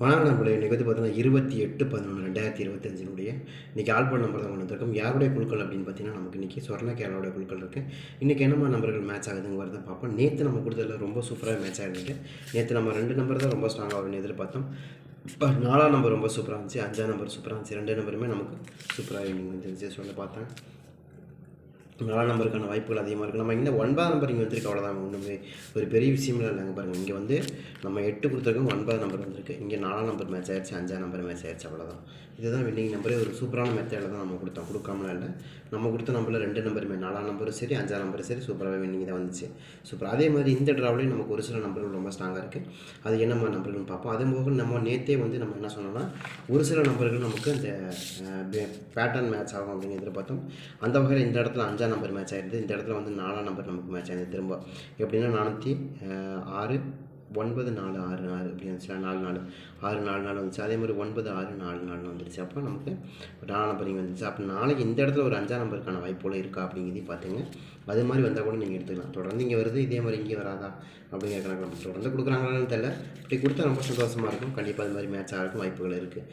வணக்கம் நம்மளுடைய நிகழ்ச்சி பார்த்தீங்கன்னா இருபத்தி எட்டு பதினொன்று ரெண்டாயிரத்தி இருபத்தஞ்சினுடைய இன்றைக்கி ஆல்போர்ட் நம்பர் தான் கொண்டு யாருடைய குழுக்கள் அப்படின்னு பார்த்தீங்கன்னா நமக்கு இன்றைக்கி சொர்ண கேரளாவுடைய குழுக்கள் இருக்குது இன்றைக்கி என்னமா நம்பர்கள் மேட்ச் ஆகுதுங்கிறத பார்ப்போம். நேற்று நம்ம கொடுத்ததில் ரொம்ப சூப்பராக மேட்ச் ஆகிருக்கு நேற்று நம்ம ரெண்டு நம்பர் தான் ரொம்ப ஸ்ட்ராங்காக வரும்னு எதிர்பார்த்தோம். இப்போ நாலாம் நம்பர் ரொம்ப சூப்பராக இருந்துச்சு. அஞ்சாம் நம்பர் சூப்பராக இருந்துச்சு. ரெண்டு நம்பருமே நமக்கு சூப்பராக வின்னிங் வந்துருந்துச்சு சொல்ல பார்த்தேன் நாலாம் நம்பருக்கான வாய்ப்புகள் அதிகமாக இருக்குது நம்ம இங்கே ஒன்பதாம் நம்பர் இங்கே வந்திருக்கு அவ்வளோதான் ஒன்றுமே ஒரு பெரிய விஷயம்லாம் இல்லைங்க பாருங்கள் இங்கே வந்து நம்ம எட்டு கொடுத்துருக்கோம். ஒன்பதாம் நம்பர் வந்திருக்கு. இங்கே நாலாம் நம்பர் மேட்ச் ஆயிடுச்சு. அஞ்சாம் நம்பர் மேட்ச் ஆயிடுச்சு. அவ்வளோதான் இதுதான் வின்னிங் நம்பரே ஒரு சூப்பரான மெத்தடில் தான் நம்ம கொடுத்தோம். கொடுக்காமலாம் இல்லை. நம்ம கொடுத்த நம்பரில் ரெண்டு நம்பருமே நாலாம் நம்பரும் சரி அஞ்சாம் நம்பரும் சரி. சூப்பராகவே வின்னிங் தான் வந்துச்சு. சூப்பர். அதே மாதிரி இந்த ட்ராவ்லேயும் நமக்கு ஒரு சில நம்பர்கள் ரொம்ப ஸ்ட்ராங்காக இருக்குது அது என்னம்மா நம்பர்கள்னு பார்ப்போம். அது போக நம்ம நேற்றே வந்து நம்ம என்ன சொன்னோம்னா ஒரு சில நம்பர்கள் நமக்கு அந்த பேட்டர்ன் மேட்ச் ஆகும் அப்படின்னு எதிர்பார்த்தோம். அந்த வகையில் இந்த இடத்துல அஞ்சாம் நம்பர் மேட்ச் ஆகிடுது இந்த இடத்துல வந்து நாலாம் நம்பர் நமக்கு மேட்ச் ஆகிடுது திரும்ப எப்படின்னா நானூற்றி ஆறு ஒன்பது நாலு ஆறு ஆறு அப்படி வந்துச்சு. நாலு நாலு ஆறு நாலு நாலு வந்துச்சு. அதே மாதிரி ஒன்பது ஆறு நாலு நாலு வந்துருச்சு. அப்போ நமக்கு நாலாம் நம்பர் இங்கே வந்துச்சு. அப்போ நாளைக்கு இந்த இடத்துல ஒரு அஞ்சாம் நம்பருக்கான வாய்ப்போல் இருக்கா அப்படிங்கிறதையும் பார்த்துங்க அது மாதிரி வந்தால் கூட நீங்கள் எடுத்துக்கலாம். தொடர்ந்து இங்கே வருது இதே மாதிரி இங்கே வராதா அப்படிங்கிற கணக்கு நம்ம தொடர்ந்து கொடுக்குறாங்களான்னு தெரியல. இப்படி கொடுத்தா ரொம்ப சந்தோஷமாக இருக்கும். கண்டிப்பாக அது மாதிரி மேட்ச் ஆகிறதுக்கும் வாய்ப்புகள் இருக்குது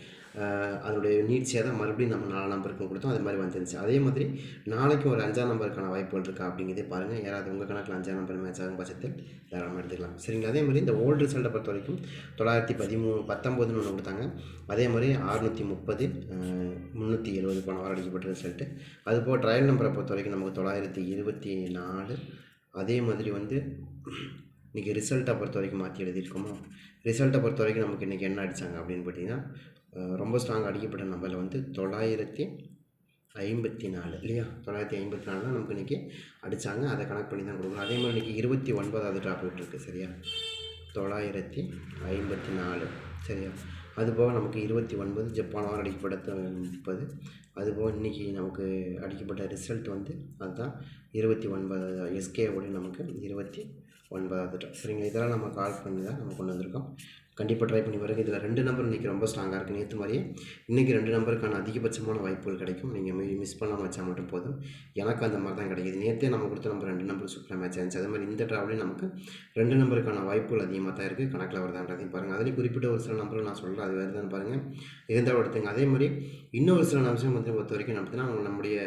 அதனுடைய நீட்சியாக தான் மறுபடியும் நம்ம நாலாம் நம்பருக்கு கொடுத்தோம். அது மாதிரி வந்துருந்துச்சு. அதே மாதிரி நாளைக்கு ஒரு அஞ்சாம் நம்பருக்கான வாய்ப்புகள் இருக்கா அப்படிங்கிறதே பாருங்கள் யாராவது உங்கள் கணக்கில் அஞ்சாம் நம்பர் மேட்ச் ஆகும் பட்சத்தில் தாராளமாக எடுத்துக்கலாம். சரிங்களா? அதே மாதிரி இந்த ஓல்டு ரிசல்ட்டை பொறுத்த வரைக்கும் தொள்ளாயிரத்தி பதிமூணு பத்தொம்போதுன்னு ஒன்று கொடுத்தாங்க. அதே மாதிரி அறுநூற்றி முப்பது முந்நூற்றி எழுபது பணம் வாரம் அடிக்கப்பட்ட ரிசல்ட்டு அதுபோல் ட்ரையல் நம்பரை பொறுத்த வரைக்கும் நமக்கு தொள்ளாயிரத்தி இருபத்தி நாலு. அதே மாதிரி வந்து இன்றைக்கி ரிசல்ட்டை பொறுத்த வரைக்கும் மாற்றி எழுதியிருக்கோமோ? ரிசல்ட்டை பொறுத்த வரைக்கும் நமக்கு இன்றைக்கி என்ன அடித்தாங்க அப்படின்னு பார்த்தீங்கன்னா ரொம்ப ஸ்ட்ராங் அடிக்கப்பட்ட நம்பரில் வந்து தொள்ளாயிரத்தி ஐம்பத்தி நாலு இல்லையா? தொள்ளாயிரத்தி ஐம்பத்தி நாலு தான் நமக்கு இன்றைக்கி அடித்தாங்க அதை கணக்கு பண்ணி தான் கொடுக்கணும். அதே மாதிரி இன்றைக்கி இருபத்தி ஒன்பதாவது ட்ராப் இருக்குது சரியா? தொள்ளாயிரத்தி ஐம்பத்தி நாலு சரியா? அதுபோக நமக்கு இருபத்தி ஒன்பது ஜப்பான் வாரம் அடிக்கப்பட்ட முப்பது அதுபோக இன்றைக்கி நமக்கு அடிக்கப்பட்ட ரிசல்ட் வந்து அதுதான் இருபத்தி ஒன்பது எஸ்கேவோட நமக்கு இருபத்தி ஒன்பதாவது சரிங்களா? இதெல்லாம் நம்ம கால் பண்ணி தான் நம்ம கொண்டு வந்திருக்கோம். கண்டிப்பாக ட்ரை பண்ணி பாருங்கள் இதில் ரெண்டு நம்பர் இன்றைக்கி ரொம்ப ஸ்ட்ராங்காக இருக்குது நேற்று மாதிரியே இன்றைக்கி ரெண்டு நம்பருக்கான அதிகபட்சமான வாய்ப்புகள் கிடைக்கும். நீங்கள் மிஸ் பண்ணாமல் வச்சால் மட்டும் போதும். எனக்கு அந்த மாதிரி தான் கிடைக்கிது. நேற்றே நம்ம கொடுத்த நம்பர் ரெண்டு நம்பர் சூப்பராக மேட்ச் ஆச்சு அதே மாதிரி இந்த ட்ராவலையும் நமக்கு ரெண்டு நம்பருக்கான வாய்ப்புகள் அதிகமாக தான் இருக்குது கணக்கில் வருதான்றதையும் பாருங்கள் அதிலேயும் குறிப்பிட்ட ஒரு சில நம்பர்கள் நான் சொல்கிறேன் அது வருதான்னு பாருங்கள் இருந்தால் எடுத்துங்க? அதே மாதிரி இன்னொரு சில அம்சம் வந்து பொறுத்த வரைக்கும் நடத்தினா நம்முடைய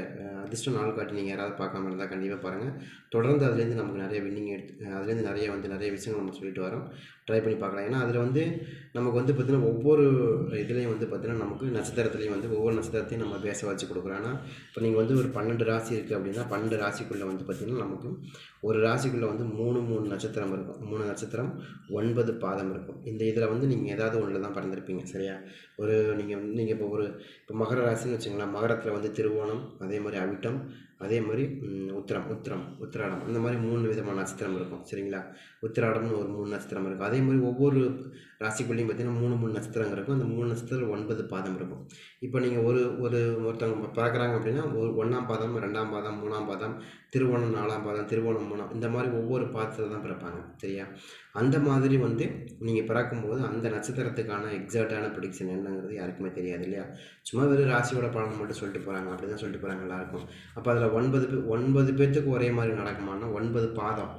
அதிர்ஷ்ட நாள் காட்டி நீங்கள் யாராவது பார்க்காம இருந்தால் கண்டிப்பாக பாருங்கள் தொடர்ந்து அதுலேருந்து நமக்கு நிறைய வின்னிங் எடுத்து அதுலேருந்து நிறைய வந்து நிறைய விஷயங்கள் நம்ம சொல்லிட்டு வரோம். ட்ரை பண்ணி பார்க்கலாம். ஏன்னா அதில் வந்து வந்து நமக்கு வந்து பார்த்திங்கன்னா ஒவ்வொரு இதுலேயும் வந்து பார்த்திங்கன்னா நமக்கு நட்சத்திரத்துலேயும் வந்து ஒவ்வொரு நட்சத்திரத்தையும் நம்ம பேச வச்சு கொடுக்குறோம். ஆனால் இப்போ நீங்கள் வந்து ஒரு பன்னெண்டு ராசி இருக்குது அப்படின்னா பன்னெண்டு ராசிக்குள்ளே வந்து பார்த்திங்கன்னா நமக்கு ஒரு ராசிக்குள்ளே வந்து மூணு மூணு நட்சத்திரம் இருக்கும். மூணு நட்சத்திரம் ஒன்பது பாதம் இருக்கும். இந்த இதில் வந்து நீங்கள் ஏதாவது ஒன்றில் தான் பிறந்திருப்பீங்க சரியா? ஒரு நீங்கள் வந்து நீங்கள் இப்போ ஒரு இப்போ மகர ராசின்னு வச்சுங்களேன் மகரத்தில் வந்து திருவோணம் அதே மாதிரி அவிட்டம் அதே மாதிரி உத்திரம் உத்திரம் உத்திராடம். இந்த மாதிரி மூணு விதமான நட்சத்திரம் இருக்கும். சரிங்களா? உத்திராடம்னு ஒரு மூணு நட்சத்திரம் இருக்கும். அதே மாதிரி ஒவ்வொரு ராசிக்குள்ளேயும் பார்த்தீங்கன்னா மூணு மூணு நட்சத்திரம் இருக்கும். அந்த மூணு நட்சத்திரம் ஒன்பது பாதம் இருக்கும். இப்போ நீங்கள் ஒரு ஒரு ஒருத்தவங்க பார்க்குறாங்க அப்படின்னா ஒரு ஒன்றாம் பாதம் ரெண்டாம் பாதம் மூணாம் பாதம் திருவோணம் நாலாம் பாதம் திருவோணம் மூணாம் இந்த மாதிரி ஒவ்வொரு பாதத்தில் தான் பிறப்பாங்க. சரியா? அந்த மாதிரி வந்து நீங்கள் பிறக்கும்போது அந்த நட்சத்திரத்துக்கான எக்ஸாக்டான ப்ரிடிக்ஷன் என்னங்கிறது யாருக்குமே தெரியாது இல்லையா? சும்மா வெறும் ராசியோட பலன் மட்டும் சொல்லிட்டு போகிறாங்க அப்படி தான் சொல்லிட்டு போகிறாங்க எல்லாருக்கும். அப்போ அதில் ஒன்பது பே ஒன்பது பேர்த்துக்கு ஒரே மாதிரி நடக்குமானா ஒன்பது பாதம்.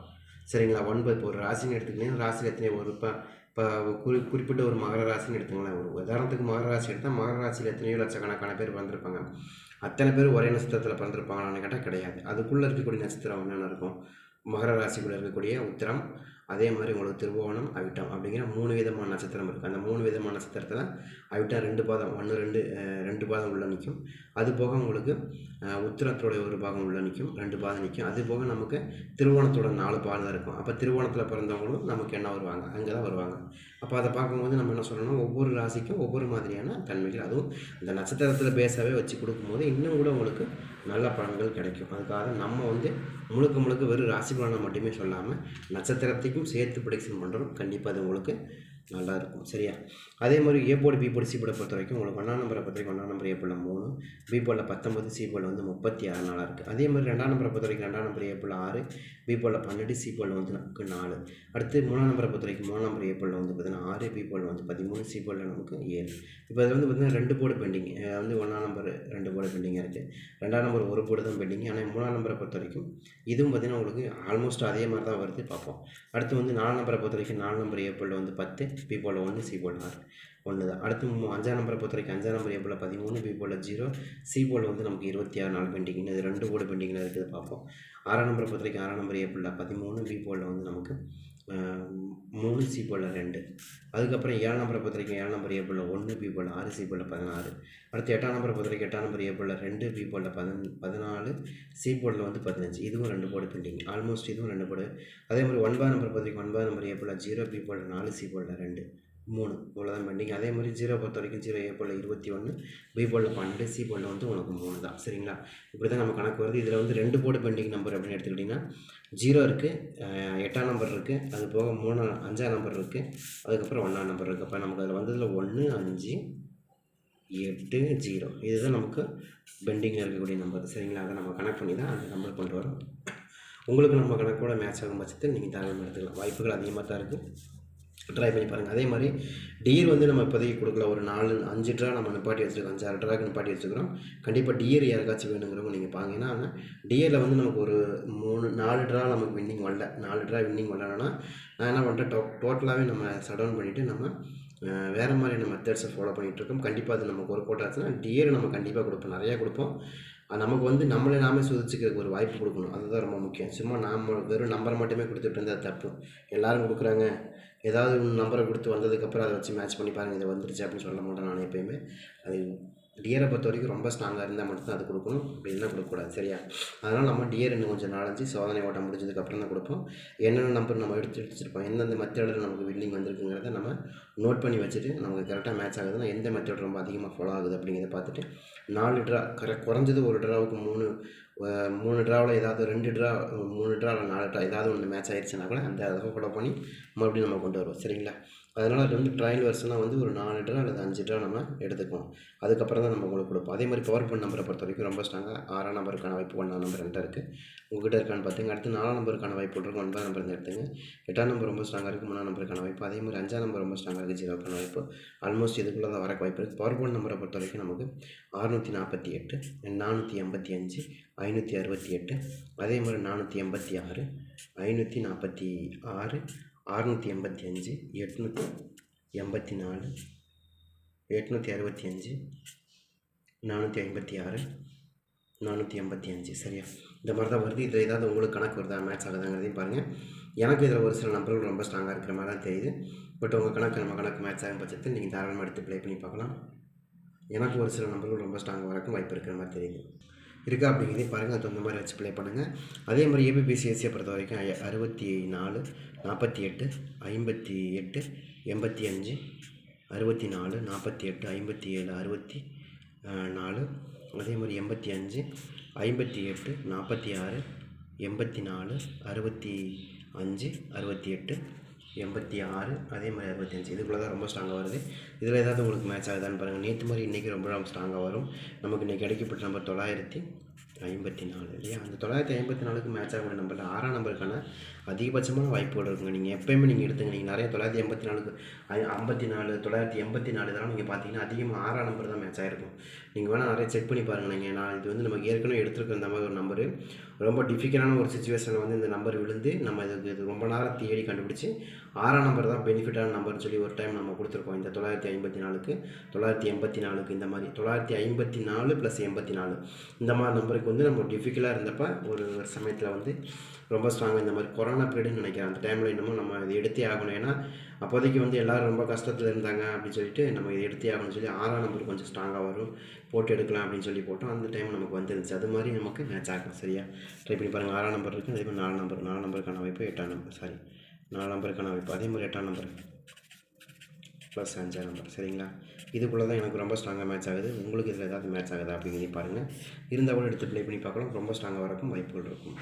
சரிங்களா? ஒன்பது இப்போ ஒரு ராசின்னு எடுத்துக்கிட்டீங்கன்னா ராசியில் எத்தனை ஒரு இப்போ இப்போ குறி குறிப்பிட்ட ஒரு மகர ராசின்னு எடுத்துங்களேன் ஒரு உதாரணத்துக்கு மகர ராசி எடுத்தால் மகர ராசியில் எத்தனையோ லட்சக்கணக்கான பேர் பிறந்திருப்பாங்க. அத்தனை பேர் ஒரே நட்சத்திரத்தில் பிறந்திருப்பாங்களான்னு கேட்டால் கிடையாது. அதுக்குள்ளே இருக்கக்கூடிய நட்சத்திரம் என்னென்ன இருக்கும்? மகர ராசிக்குள்ளே இருக்கக்கூடிய உத்திரம் அதே மாதிரி உங்களுக்கு திருவோணம் அவிட்டம் அப்படிங்கிற மூணு விதமான நட்சத்திரம் இருக்குது அந்த மூணு விதமான நட்சத்திரத்தில் அவிட்டம் ரெண்டு பாதம் ஒன்று ரெண்டு ரெண்டு பாதம் உள்ளே நிற்கும் அது போக உங்களுக்கு உத்திரத்தோடைய ஒரு பாகம் உள்ளே நிற்கும் ரெண்டு பாதம் நிற்கும் அது போக நமக்கு திருவோணத்தோட நாலு பாதம் இருக்கும். அப்போ திருவோணத்தில் பிறந்தவங்களும் நமக்கு என்ன வருவாங்க? அங்கே தான் வருவாங்க. அப்போ அதை பார்க்கும்போது நம்ம என்ன சொல்லணும் ஒவ்வொரு ராசிக்கும் ஒவ்வொரு மாதிரியான தன்மைகள். அதுவும் இந்த நட்சத்திரத்தில் பேசவே வச்சு கொடுக்கும்போது இன்னும் கூட உங்களுக்கு நல்ல பலன்கள் கிடைக்கும். அதுக்காக நம்ம வந்து முழுக்க முழுக்க வெறும் ராசி பலனை மட்டுமே சொல்லாமல் நட்சத்திரத்தையும் சேர்த்து ப்ரொடிக்ஷன் பண்ணுறோம் கண்டிப்பாக அது உங்களுக்கு நல்லா இருக்கும் சரியா? அதே மாதிரி A board B board C போர்டை பொறுத்த வரைக்கும் உங்களுக்கு ஒன்றாம் நம்பரை பொறுத்த வரைக்கும் ஒன்றாம் நம்பர் ஏ போர்டில் மூணு பி போர்டில் பத்தொம்பது சி போர்டில் வந்து முப்பத்தி ஆறு நாளாக இருக்குது அதே மாதிரி ரெண்டாம் நம்பரை பொறுத்த வரைக்கும் ரெண்டாம் நம்பர் ஏ போர்டில் ஆறு பி போர்டில் பன்னெண்டு சி போர்டில் வந்து நமக்கு நாலு. அடுத்து மூணாம் நம்பரை பொறுத்த வரைக்கும் மூணாம் நம்பர் ஏ போர்டில் வந்து பார்த்தீங்கன்னா ஆறு பி போர்டில் வந்து பதிமூணு சி போர்டில் நமக்கு ஏழு. இப்போ அதில் வந்து பார்த்திங்கன்னா ரெண்டு போர்டு பெண்டிங். வந்து ஒன்றாம் நம்பர் ரெண்டு போர்டு பெண்டிங்காக இருக்குது ரெண்டாம் நம்பர் ஒரு போர்டு தான் பெண்டிங். ஆனால் மூணாம் நம்பரை பொறுத்த வரைக்கும் இதுவும் பார்த்திங்கன்னா உங்களுக்கு ஆல்மோஸ்ட் அதே மாதிரி தான் வருது பார்ப்போம். அடுத்து வந்து நாலு நம்பரை பொறுத்த வரைக்கும் நாலு நம்பர் ஏ போர்டில் வந்து பத்து பி போல் ஒன்று சி போல் ஆறு ஒன்று தான் அடுத்து மூ- அஞ்சாம் நம்பரை பொறுத்த வரைக்கும் அஞ்சாம் நம்பர் ஏ போல் பதிமூணு பி போல் ஜீரோ சி போல் வந்து நமக்கு இருபத்தி ஆறு நாலு பெண்டிங் இது ரெண்டு கூட பெண்டிங்கில் இருக்குது பார்ப்போம். ஆறாம் நம்பரை பொறுத்த வரைக்கும் ஆறாம் நம்பர் ஏ போல் பதிமூணு பி போல் வந்து நமக்கு மூணு சி போல் ரெண்டு. அதுக்கப்புறம் ஏழு நம்பரை பொறுத்த வரைக்கும் நம்பர் ஏ போல் ஒன்று பி போல் ஆறு சி போல் பதினாறு. அடுத்து எட்டாம் நம்பரை பொறுத்த வரைக்கும் எட்டாம் நம்பர் ஏ போல் ரெண்டு பி போல் பதின பதினாலு சி போலில் வந்து பதினஞ்சு. இதுவும் ரெண்டு போர்டு பெண்டிங் ஆல்மோஸ்ட் இதுவும் ரெண்டு போர்டு அதே மாதிரி ஒன்பதாம் நம்பர் பொறுத்த வரைக்கும் ஒன்பதாம் நம்பர் ஏ போல் ஜீரோ பி போல் நாலு சி போல் ரெண்டு. மூணு. இவ்வளோதான் பெண்டிங் அதே மாதிரி ஜீரோ பொறுத்த வரைக்கும் ஜீரோ ஏ போல் இருபத்தி ஒன்று பி போலில் பன்னெண்டு சி போலில் வந்து உனக்கு மூணு தான். சரிங்களா? இப்படி தான் நம்ம கணக்கு வருது. இதில் வந்து ரெண்டு போர்டு பெண்டிங் நம்பர் அப்படின்னு எடுத்துக்கிட்டிங்கன்னா ஜீரோ இருக்குது எட்டாம் நம்பர் இருக்குது அது போக மூணு அஞ்சாம் நம்பர் இருக்குது அதுக்கப்புறம் ஒன்றாம் நம்பர் இருக்குது அப்போ நமக்கு அதில் வந்ததில் ஒன்று அஞ்சு எட்டு ஜீரோ. இதுதான் நமக்கு பெண்டிங்கில் இருக்கக்கூடிய நம்பர் சரிங்களா? அதை நம்ம கனெக்ட் பண்ணி தான் அந்த நம்பர் கொண்டு வரோம். உங்களுக்கு நம்ம கணக்கோட மேட்ச் ஆகும் பட்சத்தில் நீங்கள் தாராளமாக எடுத்துக்கலாம். வாய்ப்புகள் அதிகமாக தான் இருக்குது ட்ரை பண்ணி பாருங்கள் அதே மாதிரி டியர் வந்து நம்ம இப்போதைக்கு கொடுக்கல. ஒரு நாலு அஞ்சு ட்ரா நம்ம நிப்பாட்டி வச்சுருக்கோம். அஞ்சாறு ட்ராக்கு நிப்பாட்டி வச்சுருக்கிறோம். கண்டிப்பாக டியர் யாருக்காச்சும் வேணுங்கிறவங்க நீங்கள் பாருங்க. ஏன்னா டியரில் வந்து நமக்கு ஒரு மூணு நாலு ட்ரா நமக்கு வின்னிங் வரல. நாலு ட்ரா வின்னிங் வரலன்னா நான் என்ன பண்ணுறேன் டோ டோட்டலாகவே நம்ம சடவுன் பண்ணிவிட்டு நம்ம வேறு மாதிரியான மெத்தட்ஸை ஃபாலோ பண்ணிகிட்ருக்கோம் கண்டிப்பாக அது நமக்கு ஒர்க் அவுட் ஆச்சுன்னா டியர் நம்ம கண்டிப்பாக கொடுப்போம். நிறையா கொடுப்போம். நமக்கு வந்து நம்மளே நாமே சுதிச்சுக்கிறதுக்கு ஒரு வாய்ப்பு கொடுக்கணும். அதுதான் ரொம்ப முக்கியம். சும்மா நாம் வெறும் நம்பரை மட்டுமே கொடுத்துட்டு இருந்தால் தப்பு. எல்லாரும் கொடுக்குறாங்க. ஏதாவது நம்பரை கொடுத்து வந்ததுக்கப்புறம் அதை வச்சு மேட்ச் பண்ணி பாருங்கள் இது வந்துருச்சு அப்படின்னு சொல்ல மாட்டேன் நான் எப்பயுமே. அது டியரை பொறுத்த வரைக்கும் ரொம்ப ஸ்ட்ராங்காக இருந்தால் மட்டும்தான் அது கொடுக்கணும். அப்படின்னா கொடுக்கக்கூடாது சரியா? அதனால் நம்ம டியர் இன்னும் கொஞ்சம் நாலஞ்சு சோதனை ஓட்டம் முடிஞ்சதுக்கப்புறம் தான் கொடுப்போம். என்னென்ன நம்பர் நம்ம எடுத்து வச்சுருப்போம் எந்தெந்த மெத்தடில் நமக்கு வில்லிங் வந்திருக்குங்கிறத நம்ம நோட் பண்ணி வச்சுட்டு நமக்கு கரெக்டாக மேட்ச் ஆகுதுன்னா எந்த மெத்தட் ரொம்ப அதிகமாக ஃபாலோ ஆகுது அப்படிங்கிறத பார்த்துட்டு நாலு ட்ரா கரெக்ட் குறைஞ்சது ஒரு ட்ராவுக்கு மூணு மூணு ட்ராவில் ஏதாவது ரெண்டு ட்ரா மூணு ட்ரா நாலு ட்ரா ஏதாவது ஒன்று மேட்ச் ஆயிடுச்சுன்னா கூட அந்த அதை ஃபாலோ பண்ணி மறுபடியும் நம்ம கொண்டு வருவோம் சரிங்களா? அதனால் அது வந்து ட்ரையல் வருஷனாக வந்து ஒரு நாலு ட்ரா அல்லது அஞ்சு ட்ரா நம்ம எடுத்துக்குவோம். அதுக்கப்புறம் தான் நம்ம உங்களுக்கு கொடுப்போம். அதே மாதிரி பவர் பாயிண்ட் நம்பரை பொறுத்த வரைக்கும் ரொம்ப ஸ்ட்ராங்காக ஆறாம் நம்பருக்கான வாய்ப்பு ஒன்றாம் நம்பர் ரெண்டாக இருக்குது உங்ககிட்ட இருக்கான்னு பார்த்துங்க அடுத்து நாலாம் நம்பருக்கான வாய்ப்பு இருக்கும் ஒன்பதாம் நம்பர் எடுத்துங்க. எட்டாம் நம்பர் ரொம்ப ஸ்ட்ராங்காக இருக்குது மூணாம் நம்பருக்கான வாய்ப்பு. அதே மாதிரி அஞ்சாம் நம்பர் ரொம்ப ஸ்ட்ராங்காக இருக்குது ஜீரோக்கான வாய்ப்பு. ஆல்மோஸ்ட் இதுக்குள்ளே தான் வரக்கு வாய்ப்பு இருக்குது பவர் பாயிண்ட் நம்பரை பொறுத்த வரைக்கும் நமக்கு அறுநூற்றி நாற்பத்தி எட்டு நானூற்றி எண்பத்தி அஞ்சு ஐநூற்றி அறுபத்தி எட்டு அதே மாதிரி நானூற்றி எண்பத்தி ஆறு ஐநூற்றி நாற்பத்தி ஆறு அறுநூற்றி எண்பத்தி அஞ்சு எட்நூற்றி எண்பத்தி நாலு எட்நூற்றி அறுபத்தி அஞ்சு நானூற்றி ஐம்பத்தி ஆறு நானூற்றி எண்பத்தி அஞ்சு. சரியா? இந்த மாதிரி தான் வருது. இதில் ஏதாவது உங்களுக்கு கணக்கு வருதா? மேட்ச் ஆகுதாங்கிறதையும் பாருங்கள் எனக்கு இதில் ஒரு சில நம்பர்கள் ரொம்ப ஸ்ட்ராங்காக இருக்கிற மாதிரி தான் தெரியுது. பட் உங்கள் கணக்கு நம்ம கணக்கு மேட்ச் ஆகும் பட்சத்தில் நீங்கள் தாராளமாக எடுத்து ப்ளே பண்ணி பார்க்கலாம். எனக்கு ஒரு சில நம்பர்கள் ரொம்ப ஸ்ட்ராங்காக வரக்கும் வாய்ப்பு இருக்கிற மாதிரி தெரியுது. இருக்கா அப்படிங்கிறதையும் பாருங்கள் அது தகுந்த மாதிரி வச்சு ப்ளே பண்ணுங்கள் அதே மாதிரி ஏபிபிசிஎஸ்சியை பொறுத்த வரைக்கும் அறுபத்தி நாலு நாற்பத்தி எட்டு ஐம்பத்தி எட்டு எண்பத்தி அஞ்சு அறுபத்தி நாலு நாற்பத்தி எட்டு ஐம்பத்தி ஏழு அறுபத்தி நாலு அதே மாதிரி எண்பத்தி அஞ்சு ஐம்பத்தி எட்டு நாற்பத்தி ஆறு எண்பத்தி நாலு அறுபத்தி அஞ்சு அறுபத்தி எட்டு எண்பத்தி ஆறு அதே மாதிரி அறுபத்தஞ்சு இதுக்குள்ளே தான் ரொம்ப ஸ்ட்ராங்காக வருது. இதில் ஏதாவது உங்களுக்கு மேட்ச் ஆகுதான்னு பாருங்கள் நேற்று மாதிரி இன்றைக்கி ரொம்ப ரொம்ப ஸ்ட்ராங்காக வரும். நமக்கு இன்றைக்கி கிடைக்கப்பட்ட நம்பர் தொள்ளாயிரத்தி ஐம்பத்தி நாலு. இல்லையா அந்த தொள்ளாயிரத்தி ஐம்பத்தி நாலுக்கு மேட்ச் ஆகிற நம்பரில் ஆறாம் நம்பருக்கான அதிகபட்சமான வாய்ப்புகள் இருக்குங்க. நீங்கள் எப்போயுமே நீங்கள் எடுத்துங்க. நீங்கள் நிறைய தொள்ளாயிரத்தி எண்பத்தி நாலுக்கு ஐம்பத்தி நாலு தொள்ளாயிரத்தி எண்பத்தி நாலு இதெல்லாம் நீங்கள் பார்த்தீங்கன்னா அதிகமாக ஆறாம் நம்பர் தான் மேட்ச் ஆகிருக்கும் நீங்கள் வேணால் நிறைய செக் பண்ணி பாருங்கள் நீங்கள் நான் இது வந்து நமக்கு ஏற்கனவே எடுத்துருக்க இந்த மாதிரி ஒரு நம்பரு ரொம்ப டிஃபிகல்ட்டான ஒரு சுச்சுவேஷனில் வந்து இந்த நம்பர் விழுந்து நம்ம இதுக்கு இது ரொம்ப நேரம் தேடி கண்டுபிடிச்சி ஆறாம் நம்பர் தான் பெனிஃபிட்டான நம்பர்னு சொல்லி ஒரு டைம் நம்ம கொடுத்துருக்கோம். இந்த தொள்ளாயிரத்தி ஐம்பத்தி நாலுக்கு தொள்ளாயிரத்தி எண்பத்தி நாலுக்கு இந்த மாதிரி. தொள்ளாயிரத்தி ஐம்பத்தி நாலு ப்ளஸ் எண்பத்தி நாலு. இந்த மாதிரி நம்பருக்கு வந்து நம்ம டிஃபிகல்ட்டாக இருந்தப்போ ஒரு ஒரு சமயத்தில் வந்து ரொம்ப ஸ்ட்ராங்காக இந்த மாதிரி கொரோனா பீரியடுன்னு நினைக்கிறேன். அந்த டைமில் இன்னமும் நம்ம இது எடுத்தே ஆகணும். ஏன்னா அப்போதைக்கு வந்து எல்லோரும் ரொம்ப கஷ்டத்தில் இருந்தாங்க அப்படின்னு சொல்லிட்டு நம்ம இது எடுத்தே ஆகணும்னு சொல்லி ஆறாம் நம்பர் கொஞ்சம் ஸ்ட்ராங்காக வரும். போட்டு எடுக்கலாம் அப்படின்னு சொல்லி போட்டோம். அந்த டைம் நமக்கு வந்துருந்துச்சு. அது மாதிரி நமக்கு மேட்ச் ஆகும் சரியா? ட்ரை பண்ணி பாருங்கள் ஆறாம் நம்பர் இருக்குது அதே மாதிரி நாலு நம்பர் நாலு நம்பருக்கான வாய்ப்பு எட்டாம் நம்பர் சாரி நாலு நம்பருக்கான வாய்ப்பு அதே மாதிரி எட்டாம் நம்பர் ப்ளஸ் அஞ்சாம் நம்பர் சரிங்களா? இதுக்குள்ளே தான் எனக்கு ரொம்ப ஸ்ட்ராங்காக மேட்ச் ஆகுது. உங்களுக்கு இதில் ஏதாவது மேட்ச் ஆகுதா அப்படிங்கிறதையும் பாருங்கள் இருந்தால் கூட எடுத்து ப்ளே பண்ணி பார்க்கலாம். ரொம்ப ஸ்ட்ராங்காக வரக்கும் வாய்ப்புகள் இருக்கும்.